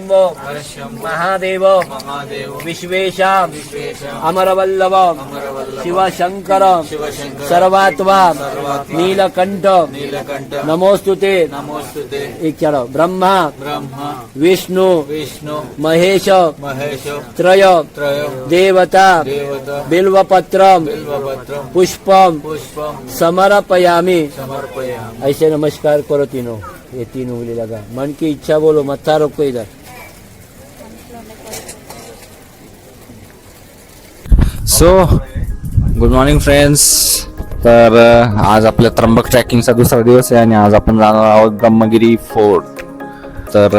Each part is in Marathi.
हरशंभो महादेव विश्वेशाम अमरवल्लभ अमरवल्लभ शिवशंकर सर्वात्मा नीलकंठ नमोस्तुते एक ब्रह्मा विष्णु महेश त्रय देवता बिल्वपत्रम पुष्पम समर्पयामि। ऐसे नमस्कार करो तीनों ये तीन उंगली लगा। मन की इच्छा बोलो मत्था रोको इधर। सो गुड मॉर्निंग फ्रेंड्स तर आज आपल्या त्र्यंबक ट्रॅकिंगचा दुसरा दिवस आहे आणि आज आपण जाणार आहोत ब्रह्मगिरी फोर्ट. तर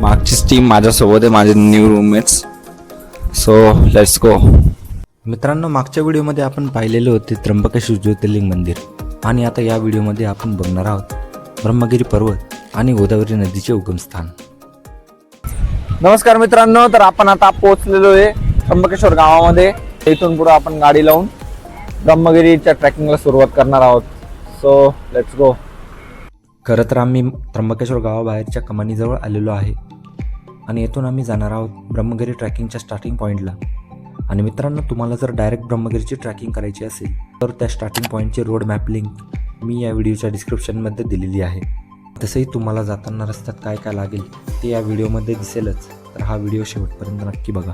मागचीच टीम माझ्यासोबत आहे माझे new roommates so let's go मित्रांनो मागच्या व्हिडिओमध्ये आपण पाहिलेले होते त्र्यंबकेश्वर ज्योतिर्लिंग मंदिर. आणि आता या व्हिडिओमध्ये आपण बघणार आहोत ब्रह्मगिरी पर्वत आणि गोदावरी नदीचे उगमस्थान नमस्कार मित्रांनो तर आपण आता पोहोचलेलो आहे त्र्यंबकेश्वर गावामध्ये. इथून पुढे आपण गाडी लावून ब्रह्मगिरीच्या ट्रॅकिंगला सुरुवात करणार आहोत. सो लेट्स गो खरं तर आम्ही त्र्यंबकेश्वर गावाबाहेरच्या कमानीजवळ आलेलो आहे. आणि येथून आम्ही जाणार आहोत ब्रह्मगिरी ट्रॅकिंगच्या स्टार्टिंग पॉईंटला आणि मित्रांनो तुम्हाला जर डायरेक्ट ब्रह्मगिरीची ट्रॅकिंग करायची असेल तर त्या स्टार्टिंग पॉईंटची रोड मॅप लिंक मी या व्हिडिओच्या डिस्क्रिप्शनमध्ये दिलेली आहे. तसंही तुम्हाला जाताना रस्त्यात काय काय लागेल ते या व्हिडिओमध्ये दिसेलच. तर हा व्हिडिओ शेवटपर्यंत नक्की बघा.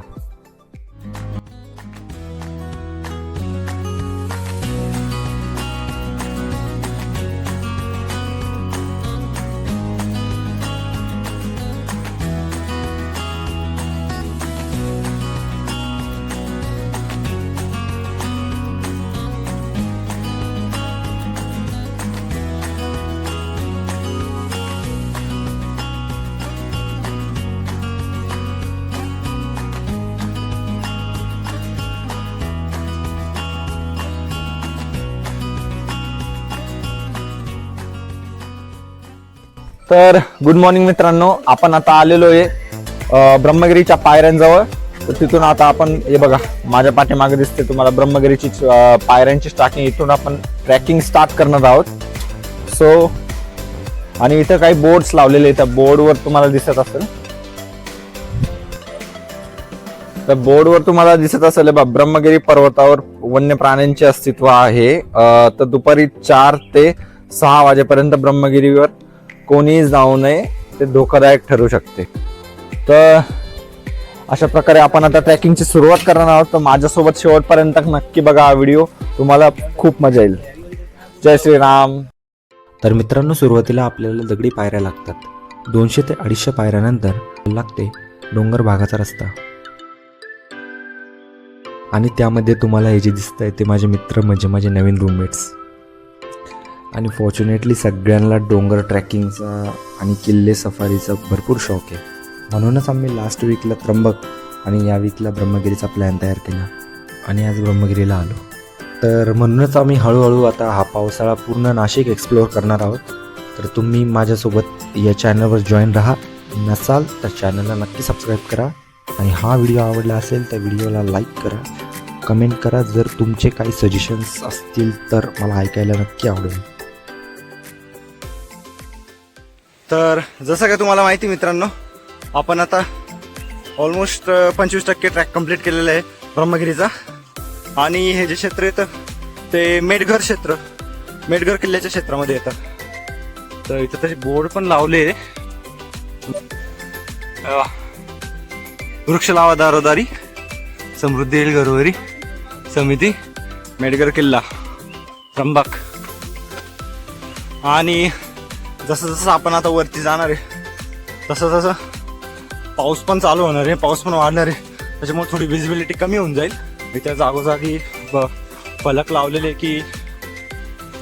तर गुड मॉर्निंग मित्रांनो आपण आता आलेलो आहे ब्रह्मगिरीच्या पायऱ्यांजवळ. तर तिथून आता आपण हे बघा माझ्या पाठीमागे दिसते तुम्हाला ब्रह्मगिरीची पायऱ्यांची स्टार्टिंग इथून आपण ट्रॅकिंग स्टार्ट करणार आहोत. सो आणि इथं काही बोर्ड्स लावलेले आहेत. त्या बोर्डवर तुम्हाला दिसत असेल. तर बोर्डवर तुम्हाला दिसत असेल बा ब्रह्मगिरी पर्वतावर वन्य प्राण्यांचे अस्तित्व आहे. तर दुपारी चार ते सहा वाजेपर्यंत ब्रह्मगिरीवर कोणीही जाऊ नये ते धोकादायक ठरू शकते. तर अशा प्रकारे आपण आता ट्रॅकिंगची सुरुवात करणार आहोत. तर माझ्यासोबत शेवटपर्यंत नक्की बघा हा व्हिडिओ. तुम्हाला खूप मजा येईल. जय श्रीराम. तर मित्रांनो सुरुवातीला आपल्याला दगडी पायऱ्या लागतात. दोनशे ते अडीचशे पायऱ्यानंतर लागते डोंगर भागाचा रस्ता. आणि त्यामध्ये तुम्हाला हे जे दिसत आहे ते माझे मित्र म्हणजे माझे नवीन रूममेट्स आणि फॉर्च्युनेटली सगळ्यांना डोंगर ट्रॅकिंगचा आणि किल्ले सफारीचा भरपूर शौक आहे. म्हणूनच आम्ही लास्ट वीकला त्र्यंबक आणि या वीकला ब्रह्मगिरीचा प्लॅन तयार केला आणि आज ब्रह्मगिरीला आलो. तर म्हणूनच आम्ही हळूहळू आता हा पावसाळा पूर्ण नाशिक एक्सप्लोअर करणार आहोत. तर तुम्ही माझ्यासोबत या चॅनलवर जॉईन राहा. नसाल तर चॅनलला नक्की सबस्क्राईब करा. आणि हा व्हिडिओ आवडला असेल तर व्हिडिओला लाईक करा. कमेंट करा. जर तुमचे काही सजेशन्स असतील तर मला ऐकायला नक्की आवडेल. तर जसं काय तुम्हाला माहिती मित्रांनो आपण आता ऑलमोस्ट पंचवीस टक्के ट्रॅक कंप्लीट केलेला आहे ब्रह्मगिरीचा. आणि हे जे क्षेत्र येतं ते मेटघर क्षेत्र मेटघर किल्ल्याच्या क्षेत्रामध्ये येतं. तर इथं तसे बोर्ड पण लावले वृक्ष लावा दारोदारी समृद्धी येईल घरोघरी समिती मेडघर किल्ला त्र्यंबक आणि जसं जसं आपण आता वरती जाणार आहे तसं तसं पाऊस पण चालू होणार आहे पाऊस पण वाढणार आहे. त्याच्यामुळे थोडी विजिबिलिटी कमी होऊन जाईल. इथे जागोजागी फलक लावलेले की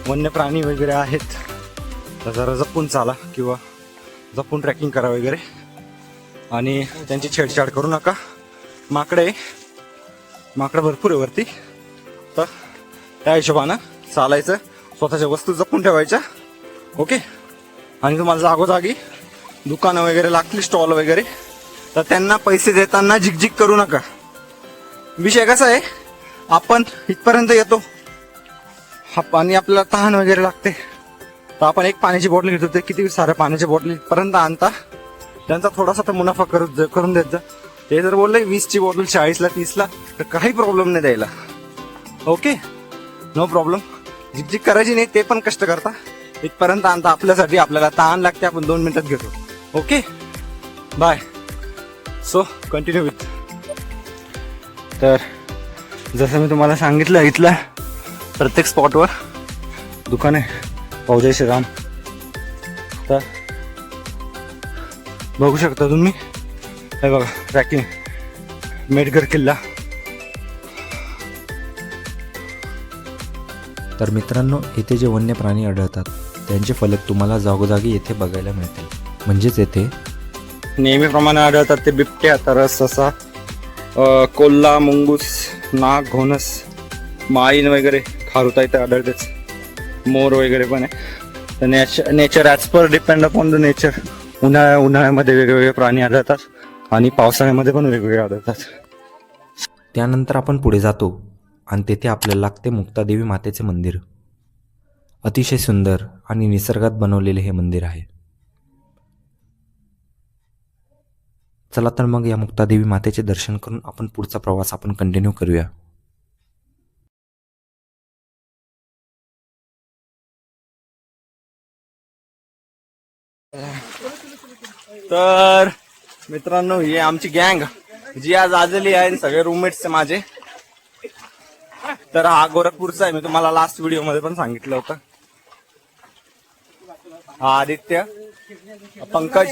वन्य प्राणी वगैरे आहेत. तर जरा जपून चाला किंवा जपून ट्रॅकिंग करा वगैरे. आणि त्यांची छेडछाड करू नका. माकडे माकडं भरपूर आहे वरती. तर त्या हिशोबानं चालायचं. स्वतःच्या वस्तू जपून ठेवायच्या. ओके? आणि तुम्हाला जागोजागी दुकानं वगैरे लागतील स्टॉल वगैरे. तर त्यांना पैसे देताना झिकझिक करू नका. विषय कसा आहे? आपण इथपर्यंत येतो. हा पाणी आपल्याला तहान वगैरे लागते. तर आपण एक पाण्याची बॉटल घेतो ते किती साऱ्या पाण्याच्या बॉटल इथपर्यंत आणता. त्यांचा थोडासा तर मुनाफा करू करून देत जा. ते जर बोलले वीसची बॉटल चाळीसला तीसला तर काही प्रॉब्लेम नाही द्यायला. ओके नो प्रॉब्लेम झिकझिक करायची नाही ते पण कष्ट करता. इथपर्यंत आणता आपल्यासाठी आपल्याला ताण लागते आपण दोन मिनिटात घेतो. Okay bye so continue with तर जसं मी तुम्हाला सांगितलं इथल्या प्रत्येक स्पॉटवर दुकान आहे. पावजय श्रीराम. तर बघू शकता तुम्ही. हे बघा ट्रॅकिंग मेडगर किल्ला. तर मित्रांनो येथे जे वन्य प्राणी आढळतात त्यांचे फलक तुम्हाला जागोजागी येथे बघायला मिळतील. म्हणजेच येथे नेहमीप्रमाणे आढळतात ते बिबट्या तरस ससा कोल्हा मुंगूस नाग घोणस माळीन वगैरे खारुता इथे आढळतेच. मोर वगैरे पण आहे. तर nature nature as per depend upon the nature उन्हाळ्या उन्हाळ्यामध्ये वेगवेगळे प्राणी आढळतात आणि पावसाळ्यामध्ये पण वेगवेगळे आढळतात. त्यानंतर आपण पुढे जातो. आणि तेथे आपल्याला लागते मुक्तादेवी मातेचे मंदिर. अतिशय सुंदर आणि निसर्गात बनवलेले हे मंदिर आहे. चला तर मग या मुक्तादेवी मातेचे दर्शन करून आपण पुढचा प्रवास आपण कंटिन्यू करूया. तर मित्रांनो ही आमची गँग जी आज आलेली आहे सगळे रूममेट्स माझे. तर हा गोरखपूरचा आहे. मी तुम्हाला लास्ट व्हिडिओमध्ये पण सांगितलं होतं. हा आदित्य हा पंकज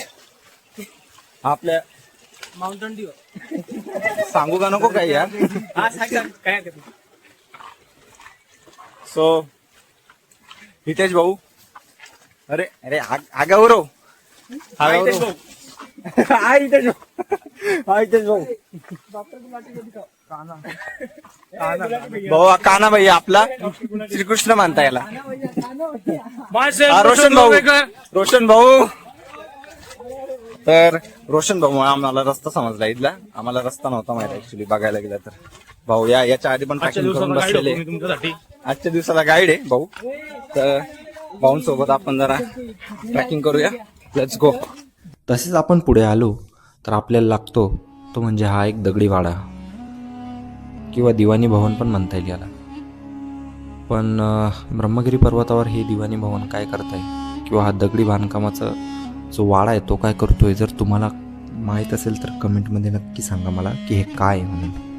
हा आपल्या माउंटन ड्यू सांगू का नको काही यार? हा काय सो हितेश भाऊ. अरे अरे आगावरो. आगावरो. हा हितेश भाऊ. हा हितेश भाऊ. भाऊ काना. भाई आपला. श्रीकृष्ण मानता याला. रोशन भाऊ. रोशन भाऊ. तर रोशन भाऊ आम्हाला रस्ता समजला इथला. आम्हाला रस्ता नव्हता माहिती ऍक्च्युली बघायला गेला तर. भाऊ या याच्या आधी पण ट्रॅकिंग करून बसलेले. आजच्या दिवसाला गाईड आहे भाऊ. तर भाऊंसोबत आपण जरा ट्रॅकिंग करूया. लेट्स गो तसेच आपण पुढे आलो तर आपल्याला लागतो तो म्हणजे हा एक दगडी वाडा. किंवा दिवाणी भवन पण म्हणता येईल याला. पण ब्रह्मगिरी पर्वतावर हे दिवाणी भवन काय करताय? किंवा हा दगडी बांधकामाचा जो वाडा आहे तो काय करतोय? जर तुम्हाला माहीत असेल तर कमेंटमध्ये नक्की सांगा मला की हे काय आहे म्हणून.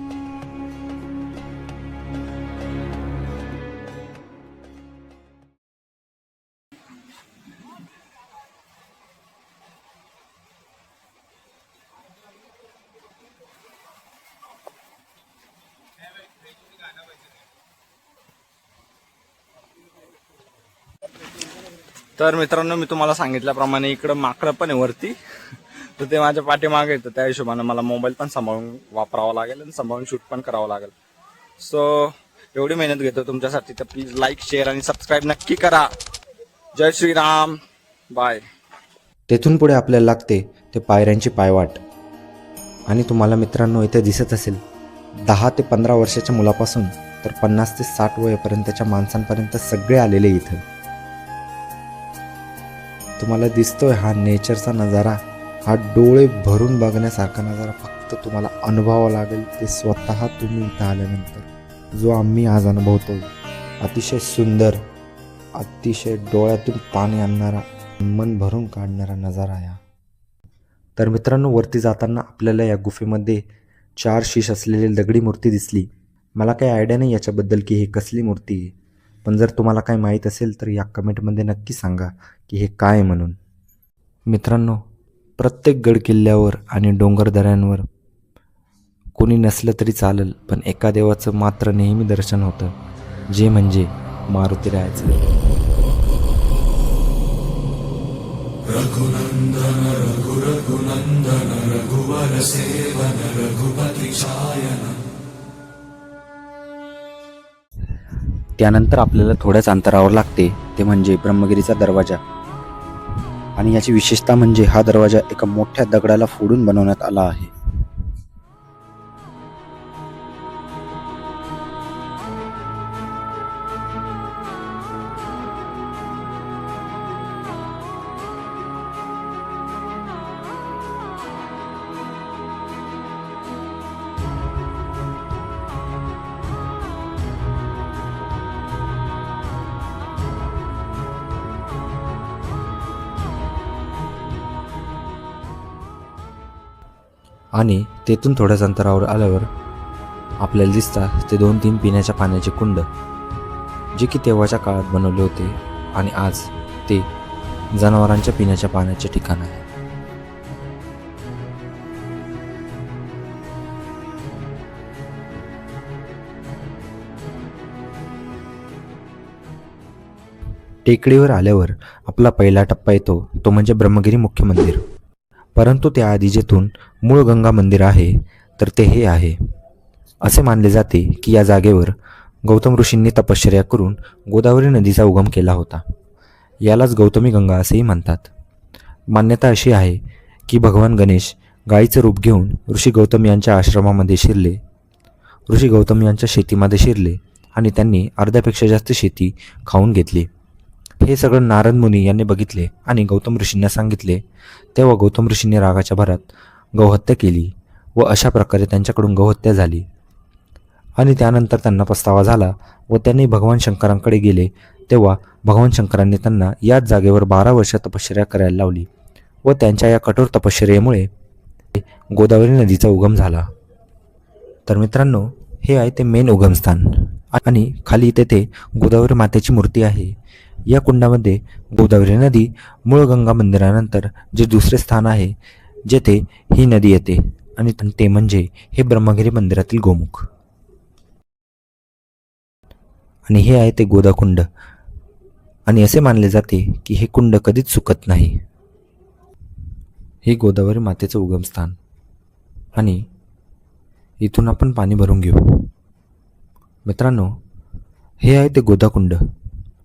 तर मित्रांनो मी तुम्हाला सांगितल्याप्रमाणे इकडं माकडं पण आहे वरती. तर ते माझ्या पाठीमागे येतं. त्या हिशोबानं मला मोबाईल पण सांभाळून वापरावा लागेल आणि सांभाळून शूट पण करावं लागेल. सो एवढी मेहनत घेतो तुमच्यासाठी. तर प्लीज लाईक शेअर आणि सबस्क्राईब नक्की करा. जय श्रीराम. बाय तेथून पुढे आपल्याला लागते ते पायऱ्यांची पायवाट. आणि तुम्हाला मित्रांनो इथे दिसत असेल दहा ते पंधरा वर्षाच्या मुलापासून तर पन्नास ते साठ वयापर्यंतच्या माणसांपर्यंत सगळे आलेले इथं. तुम्हाला दिसतोय हा नेचरचा नजारा. हा डोळे भरून बघण्यासारखा नजारा. फक्त तुम्हाला अनुभवावा लागेल ते स्वतः तुम्ही इथं आल्यानंतर. जो आम्ही आज अनुभवतो अतिशय सुंदर अतिशय डोळ्यातून पाणी आणणारा मन भरून काढणारा नजारा या. तर मित्रांनो वरती जाताना आपल्याला या गुफेमध्ये चार शीश असलेली दगडी मूर्ती दिसली. मला काही आयडिया नाही याच्याबद्दल की हे कसली मूर्ती आहे. पण जर तुम्हाला काही माहीत असेल तर या कमेंटमध्ये नक्की सांगा की हे काय म्हणून. मित्रांनो प्रत्येक गड किल्ल्यावर आणि डोंगरदऱ्यांवर कोणी नसलं तरी चालेल पण एका देवाचं मात्र नेहमी दर्शन होतं जे म्हणजे मारुतीरायाचं त्यानंतर आपल्याला थोड्याच अंतरावर लागते ते म्हणजे ब्रह्मगिरीचा दरवाजा. आणि याची विशेषता म्हणजे हा दरवाजा एका मोठ्या दगडाला फोडून बनवण्यात आला आहे. आणि तेथून थोड्याच अंतरावर आल्यावर आपल्याला दिसतात ते दोन तीन पिण्याच्या पाण्याचे कुंड जे की तेव्हाच्या काळात बनवले होते आणि आज ते जनावरांच्या पिण्याच्या पाण्याचे ठिकाण आहे. टेकडीवर आल्यावर आपला पहिला टप्पा येतो तो म्हणजे ब्रह्मगिरी मुख्य मंदिर परंतु त्याआधी जेथून मूळ गंगा मंदिर आहे तर ते हे आहे. असे मानले जाते की या जागेवर गौतम ऋषींनी तपश्चर्या करून गोदावरी नदीचा उगम केला होता. यालाच गौतमी गंगा असेही म्हणतात. मान्यता अशी आहे की भगवान गणेश गायीचं रूप घेऊन ऋषी गौतम यांच्या आश्रमामध्ये शिरले. ऋषी गौतम यांच्या शेतीमध्ये शिरले आणि त्यांनी अर्ध्यापेक्षा जास्त शेती खाऊन घेतली. हे सगळं नारद मुनी यांनी बघितले आणि गौतम ऋषींना सांगितले. तेव्हा गौतम ऋषींनी रागाच्या भरात गौहत्या केली व अशा प्रकारे त्यांच्याकडून गौहत्या झाली. आणि त्यानंतर त्यांना पस्तावा झाला व त्यांनी भगवान शंकरांकडे गेले. तेव्हा भगवान शंकरांनी त्यांना याच जागेवर बारा वर्ष तपश्चर्या करायला लावली व त्यांच्या या कठोर तपश्चर्येमुळे गोदावरी नदीचा उगम झाला. तर मित्रांनो हे आहे ते मेन उगमस्थान. आणि खाली तेथे गोदावरी मातेची मूर्ती आहे. या कुंडामध्ये गोदावरी नदी मूळ गंगा मंदिरानंतर जे दुसरे स्थान आहे जेथे ही नदी येते आणि ते म्हणजे हे ब्रह्मगिरी मंदिरातील गोमुख. आणि हे आहे ते गोदाकुंड. आणि असे मानले जाते की हे कुंड कधीच सुकत नाही. हे गोदावरी मातेचं उगमस्थान आणि इथून आपण पाणी भरून घेऊ. मित्रांनो हे आहे ते गोदाकुंड.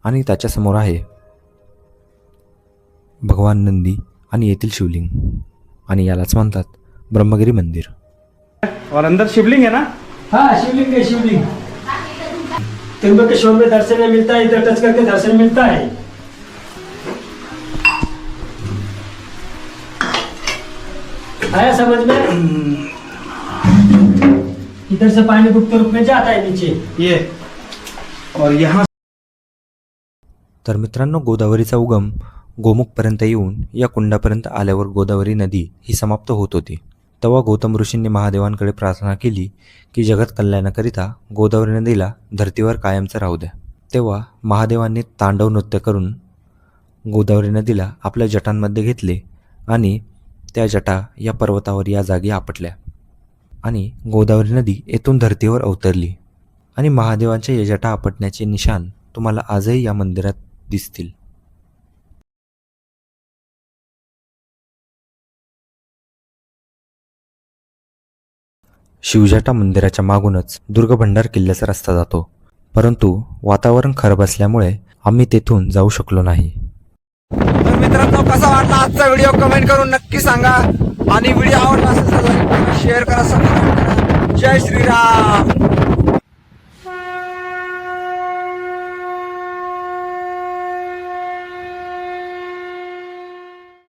आणि त्याच्यासमोर आहे भगवान नंदी आणि येथील शिवलिंग. आणि यालाच म्हणतात ब्रह्मगिरी मंदिर. और अंदर शिवलिंग है ना? हाँ शिवलिंग है शिवलिंग। त्रिम्बकेश्वर में दर्शन मिलता है इधर टच करके दर्शन मिलता है। आया समझ में? इधर से पानी गुप्त रूप में जाता है नीचे। ये और यहाँ तर मित्रांनो गोदावरीचा उगम गोमुखपर्यंत येऊन या कुंडापर्यंत आल्यावर गोदावरी नदी ही समाप्त होत होती. तेव्हा गौतम ऋषींनी महादेवांकडे प्रार्थना केली की जगत कल्याणाकरिता गोदावरी नदीला धर्तीवर कायमचं राहू द्या. तेव्हा महादेवांनी तांडव नृत्य करून गोदावरी नदीला आपल्या जटांमध्ये घेतले आणि त्या जटा या पर्वतावर या जागी आपटल्या आणि गोदावरी नदी येथून धर्तीवर अवतरली. आणि महादेवांच्या या जटा आपटण्याचे निशान तुम्हाला आजही या मंदिरात दिसतील. शिवजाटा मंदिराच्या मागूनच दुर्गभंडार किल्ल्याचा रस्ता जातो. परंतु वातावरण खराब असल्यामुळे आम्ही तेथून जाऊ शकलो नाही. तर मित्रांनो कसा वाटला आजचा व्हिडिओ कमेंट करून नक्की सांगा. आणि व्हिडिओ आवडला असेल तर लाईक करा शेअर करा सबस्क्राईब करा. जय श्रीराम!